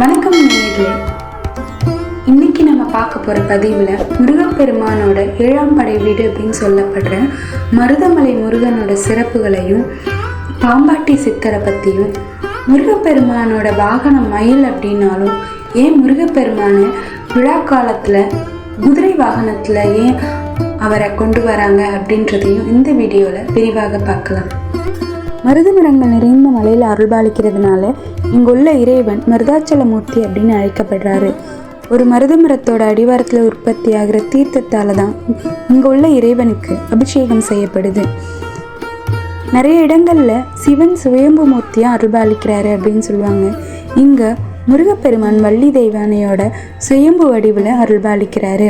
வணக்கம் நேயர்களே. இன்னைக்கு நம்ம பார்க்க போற பதிவுல முருகப்பெருமானோட ஏழாம் படை வீடு அப்படின்னு சொல்லப்படுற மருதமலை முருகனோட சிறப்புகளையும் பாம்பாட்டி சித்தரை பற்றியும் முருகப்பெருமானோட வாகனம் மயில் அப்படின்னாலும் ஏன் முருகப்பெருமானை விழா காலத்தில் குதிரை வாகனத்தில் ஏன் அவரை கொண்டு வராங்க அப்படின்றதையும் இந்த வீடியோல விரிவாக பார்க்கலாம். மருத மரங்கள் நிறைந்த மலையில் அருள்பாலிக்கிறதுனால இங்குள்ள இறைவன் மருதாச்சலமூர்த்தி அப்படின்னு அழைக்கப்படுறாரு. ஒரு மருத மரத்தோட அடிவாரத்தில் உற்பத்தி ஆகிற தீர்த்தத்தால தான் இங்கே உள்ள இறைவனுக்கு அபிஷேகம் செய்யப்படுது. நிறைய இடங்கள்ல சிவன் சுயம்பு மூர்த்தியாக அருள்பாலிக்கிறாரு அப்படின்னு சொல்லுவாங்க. இங்கே முருகப்பெருமான் வள்ளி தெய்வானையோட சுயம்பு வடிவில் அருள்பாலிக்கிறாரு.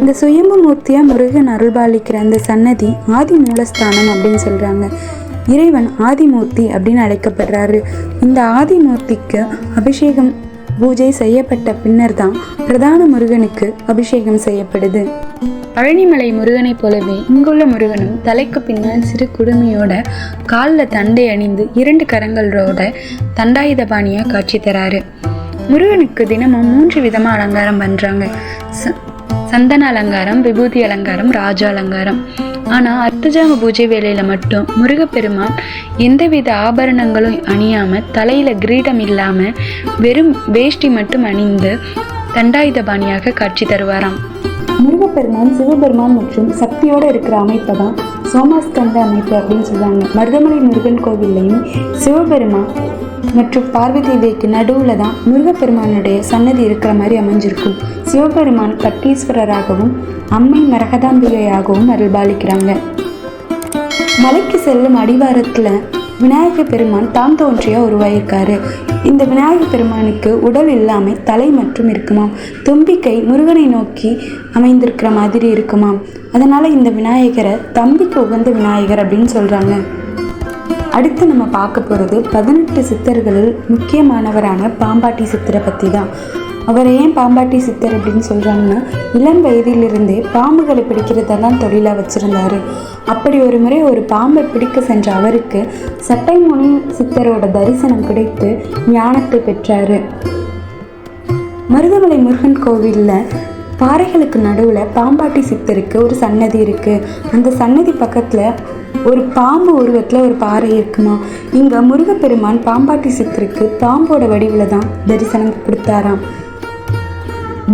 இந்த சுயம்பு மூர்த்தியா முருகன் அருள்பாலிக்கிற அந்த சன்னதி ஆதி மூலஸ்தானம் அப்படின்னு சொல்றாங்க. இறைவன் ஆதிமூர்த்தி அப்படின்னு அழைக்கப்படுறாரு. இந்த ஆதிமூர்த்திக்கு அபிஷேகம் பூஜை செய்யப்பட்ட பின்னர் தான் பிரதான முருகனுக்கு அபிஷேகம் செய்யப்படுது. பழனிமலை முருகனைப் போலவே இங்குள்ள முருகனும் தலைக்கு பின்னால் சிறு குடுமையோட காலில் தண்டை அணிந்து இரண்டு கரங்களோட தண்டாயுதபாணியாக காட்சி தராரு. முருகனுக்கு தினமும் மூன்று விதமாக அலங்காரம் பண்ணுறாங்க சந்தன அலங்காரம் விபூதி அலங்காரம் ராஜ அலங்காரம். ஆனால் அர்த்தஜாம பூஜை வேலையில் மட்டும் முருகப்பெருமான் எந்தவித ஆபரணங்களும் அணியாமல் தலையில் கிரீடம் இல்லாமல் வெறும் வேஷ்டி மட்டும் அணிந்து தண்டாயுதபாணியாக காட்சி தருவாராம். முருகப்பெருமான் சிவபெருமான் மற்றும் சக்தியோடு இருக்கிற அமைப்பை தான் சோமாஸ்கந்த அமைப்பு அப்படின்னு சொல்லுவாங்க மருதமலை முருகன் கோவில்லையும் சிவபெருமான் மற்றும் பார்வதி தேவிக்கு நடுவில் தான் முருகப்பெருமானுடைய சன்னதி இருக்கிற மாதிரி அமைஞ்சிருக்கும். சிவபெருமான் கட்டீஸ்வரராகவும் அம்மை மரகதாம்பிகையாகவும் அருள்பாலிக்கிறாங்க. மலைக்கு செல்லும் அடிவாரத்தில் விநாயகர் பெருமான் தான் தோன்றியாக உருவாயிருக்காரு. இந்த விநாயகர் பெருமானுக்கு உடல் இல்லாமல் தலை மற்றும் இருக்குமாம். தும்பிக்கை முருகனை நோக்கி அமைந்திருக்கிற மாதிரி இருக்குமாம். அதனால் இந்த விநாயகரை தம்பிக்கு உகந்த விநாயகர் அப்படின்னு சொல்கிறாங்க அடுத்து நம்ம பார்க்க போகிறது பதினெட்டு சித்தர்களில் முக்கியமானவரான பாம்பாட்டி சித்தரை பற்றி தான் அவர் ஏன் பாம்பாட்டி சித்தர் அப்படின்னு சொல்கிறாங்கன்னா இளம் வயதிலிருந்தே பாம்புகளை பிடிக்கிறதெல்லாம் தொழிலாக வச்சுருந்தாரு. அப்படி ஒரு முறை ஒரு பாம்பை பிடிக்க சென்ற அவருக்கு சட்டைமுனி சித்தரோட தரிசனம் கிடைத்து ஞானத்தை பெற்றாரு. மருதமலை முருகன் கோவிலில் பாறைகளுக்கு நடுவில் பாம்பாட்டி சித்தருக்கு ஒரு சன்னதி இருக்குது அந்த சன்னதி பக்கத்தில் ஒரு பாம்பு உருவத்தில் ஒரு பாறை இருக்குமா? இங்கே முருகப்பெருமான் பாம்பாட்டி சித்தருக்கு பாம்போட வடிவில் தான் தரிசனம் கொடுத்தாராம்.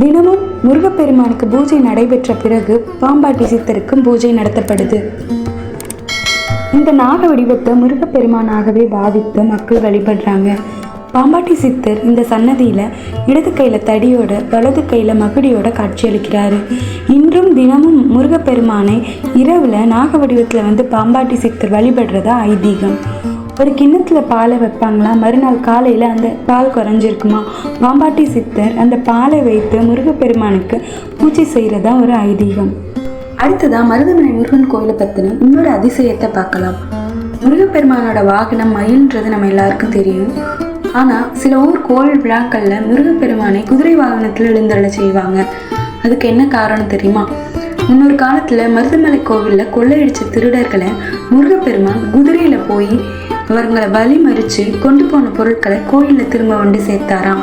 தினமும் முருகப்பெருமானுக்கு பூஜை நடைபெற்ற பிறகு பாம்பாட்டி சித்தருக்கும் பூஜை நடத்தப்படுது. இந்த நாக வடிவத்தை முருகப்பெருமானாகவே பாவித்து மக்கள் வழிபடுறாங்க. பாம்பாட்டி சித்தர் இந்த சன்னதியில் இடது கையில் தடியோட வலது கையில் மகுடியோட காட்சியளிக்கிறாரு இன்னும் தினமும் முருகப்பெருமானை இரவில் நாக வடிவத்தில் வந்து பாம்பாட்டி சித்தர் வழிபடுறதா ஐதீகம். ஒரு கிண்ணத்தில் பாலை வைப்பாங்களா? மறுநாள் காலையில் அந்த பால் குறைஞ்சிருக்குமா? பாம்பாட்டி சித்தர் அந்த பாலை வைத்து முருகப்பெருமானுக்கு பூஜை செய்கிறதா ஒரு ஐதீகம். அடுத்ததா மருதமலை முருகன் கோயிலை பற்றின இன்னொரு அதிசயத்தை பார்க்கலாம். முருகப்பெருமானோட வாகனம் மயில்ன்றது நம்ம எல்லாருக்கும் தெரியும். ஆனால் சில ஊர் கோவில் விழாக்களில் முருகப்பெருமானை குதிரை வாகனத்தில் எழுந்தருள செய்வாங்க. அதுக்கு என்ன காரணம் தெரியுமா? முன்னொரு காலத்தில் மருதமலை கோவிலில் கொள்ளையடிச்ச திருடர்களை முருகப்பெருமான் குதிரையில் போய் அவர்களை வழி மறித்து கொண்டு போன பொருட்களை கோயிலில் திரும்ப வந்து சேர்த்தாராம்.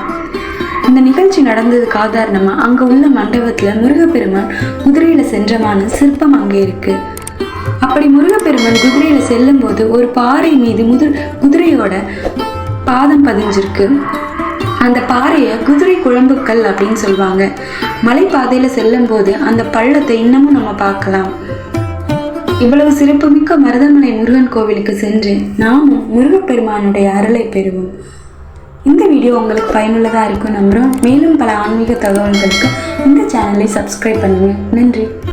இந்த நிகழ்ச்சி நடந்ததுக்கு ஆதாரணமாக அங்கே உள்ள மண்டபத்தில் முருகப்பெருமான் குதிரையில் சென்றமான சிற்பம் அங்கே இருக்குது அப்படி முருகப்பெருமான் குதிரையில் செல்லும்போது ஒரு பாறை மீது முது குதிரையோட பாதம் பதிஞ்சிருக்கு. அந்த பாறையை குதிரை குழம்புக்கல் அப்படின்னு சொல்லுவாங்க. மலைப்பாதையில் செல்லும் போது அந்த பள்ளத்தை இன்னமும் நம்ம பார்க்கலாம். இவ்வளவு சிறப்புமிக்க மருதமலை முருகன் கோவிலுக்கு சென்று நாமும் முருகப்பெருமானுடைய அருளை பெறுவோம். இந்த வீடியோ உங்களுக்கு பயனுள்ளதாக இருக்கும் நம்புகிறோம் மேலும் பல ஆன்மீக தகவல்களுக்கு இந்த சேனலை சப்ஸ்கிரைப் பண்ணுங்கள் நன்றி.